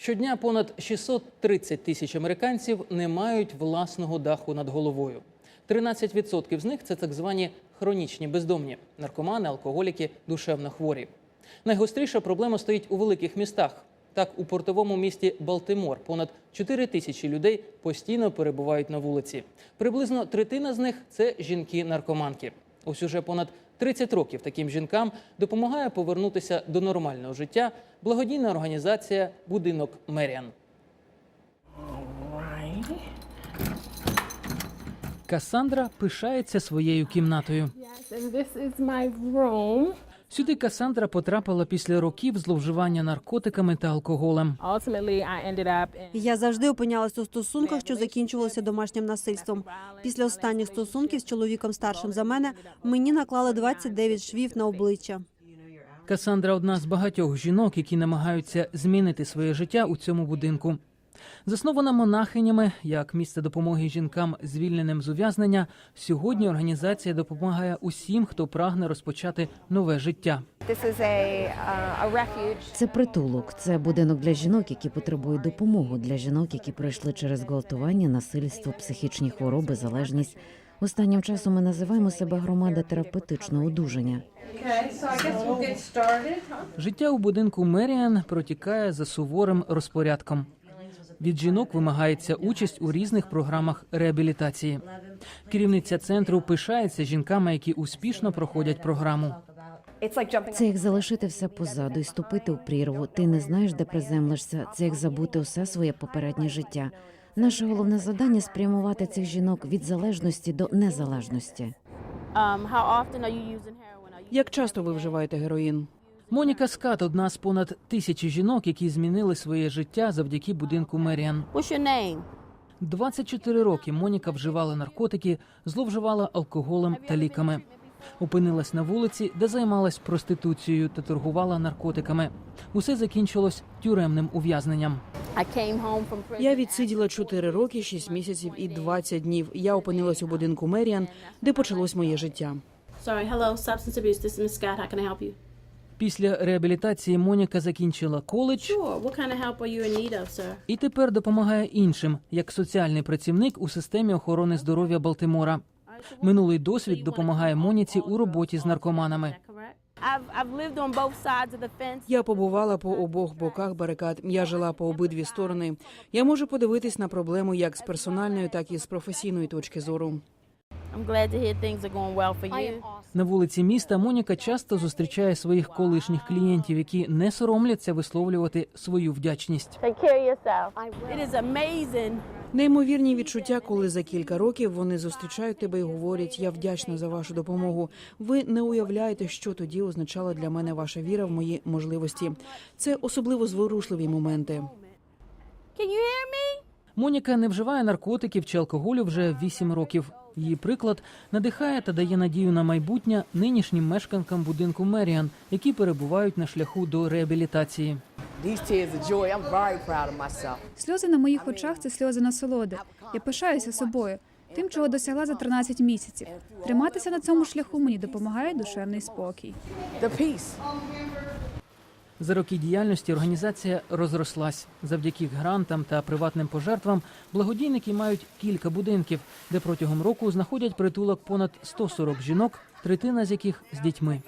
Щодня понад 630 тисяч американців не мають власного даху над головою. 13% з них це так звані хронічні бездомні наркомани, алкоголіки, душевно хворі. Найгостріша проблема стоїть у великих містах. Так, у портовому місті Балтимор понад 4 тисячі людей постійно перебувають на вулиці. Приблизно третина з них це жінки-наркоманки. Ось уже понад 30 років таким жінкам допомагає повернутися до нормального життя благодійна організація Будинок Меріан. Касандра пишається своєю кімнатою. Yes, and this is my room. Сюди Касандра потрапила після років зловживання наркотиками та алкоголем. Я завжди опинялася у стосунках, що закінчувалися домашнім насильством. Після останніх стосунків з чоловіком старшим за мене мені наклали 29 швів на обличчя. Касандра одна з багатьох жінок, які намагаються змінити своє життя у цьому будинку. Заснована монахинями як місце допомоги жінкам, звільненим з ув'язнення. Сьогодні організація допомагає усім, хто прагне розпочати нове життя. Uh. Це притулок, це будинок для жінок, які потребують допомоги, для жінок, які пройшли через гвалтування, насильство, психічні хвороби, залежність. Останнім часом ми називаємо себе громада терапевтичного одужання. Життя у будинку Меріан протікає за суворим розпорядком. Від жінок вимагається участь у різних програмах реабілітації. Керівниця центру пишається жінками, які успішно проходять програму. Це як залишити все позаду і ступити у прірву. Ти не знаєш, де приземлишся. Це як забути усе своє попереднє життя. Наше головне завдання спрямувати цих жінок від залежності до незалежності. Um, Як часто ви вживаєте героїн? Моніка Скат одна з понад тисячі жінок, які змінили своє життя завдяки будинку Меріан. What's your name? 24 роки Моніка вживала наркотики, зловживала алкоголем та ліками. Опинилась на вулиці, де займалась проституцією та торгувала наркотиками. Усе закінчилось тюремним ув'язненням. Я відсиділа 4 роки, 6 місяців і 20 днів. Я опинилась у будинку Меріан, де почалось моє життя. Sorry, hello, substance abuse. This is Miss Scott. How can I help you? Після реабілітації Моніка закінчила коледж і тепер допомагає іншим як соціальний працівник у системі охорони здоров'я Балтимора. Минулий досвід допомагає Моніці у роботі з наркоманами. Я побувала по обох боках барикад. Я жила по обидві сторони. Я можу подивитись на проблему як з персональної, так і з професійної точки зору. I'm glad to hear things are going well for you. На вулиці міста Моніка часто зустрічає своїх колишніх клієнтів, які не соромляться висловлювати свою вдячність. Неймовірні відчуття, коли за кілька років вони зустрічають тебе і говорять: я вдячна за вашу допомогу. Ви не уявляєте, що тоді означала для мене ваша віра в мої можливості. Це особливо зворушливі моменти. Can you hear me? Моніка не вживає наркотиків чи алкоголю вже 8 років. Її приклад надихає та дає надію на майбутнє нинішнім мешканкам будинку Меріан, які перебувають на шляху до реабілітації. Сльози на моїх очах це сльози насолоди. Я пишаюся собою, тим, чого досягла за 13 місяців. Триматися на цьому шляху мені допомагає душевний спокій. За роки діяльності організація розрослась. Завдяки грантам та приватним пожертвам благодійники мають кілька будинків, де протягом року знаходять притулок понад 140 жінок, третина з яких з дітьми.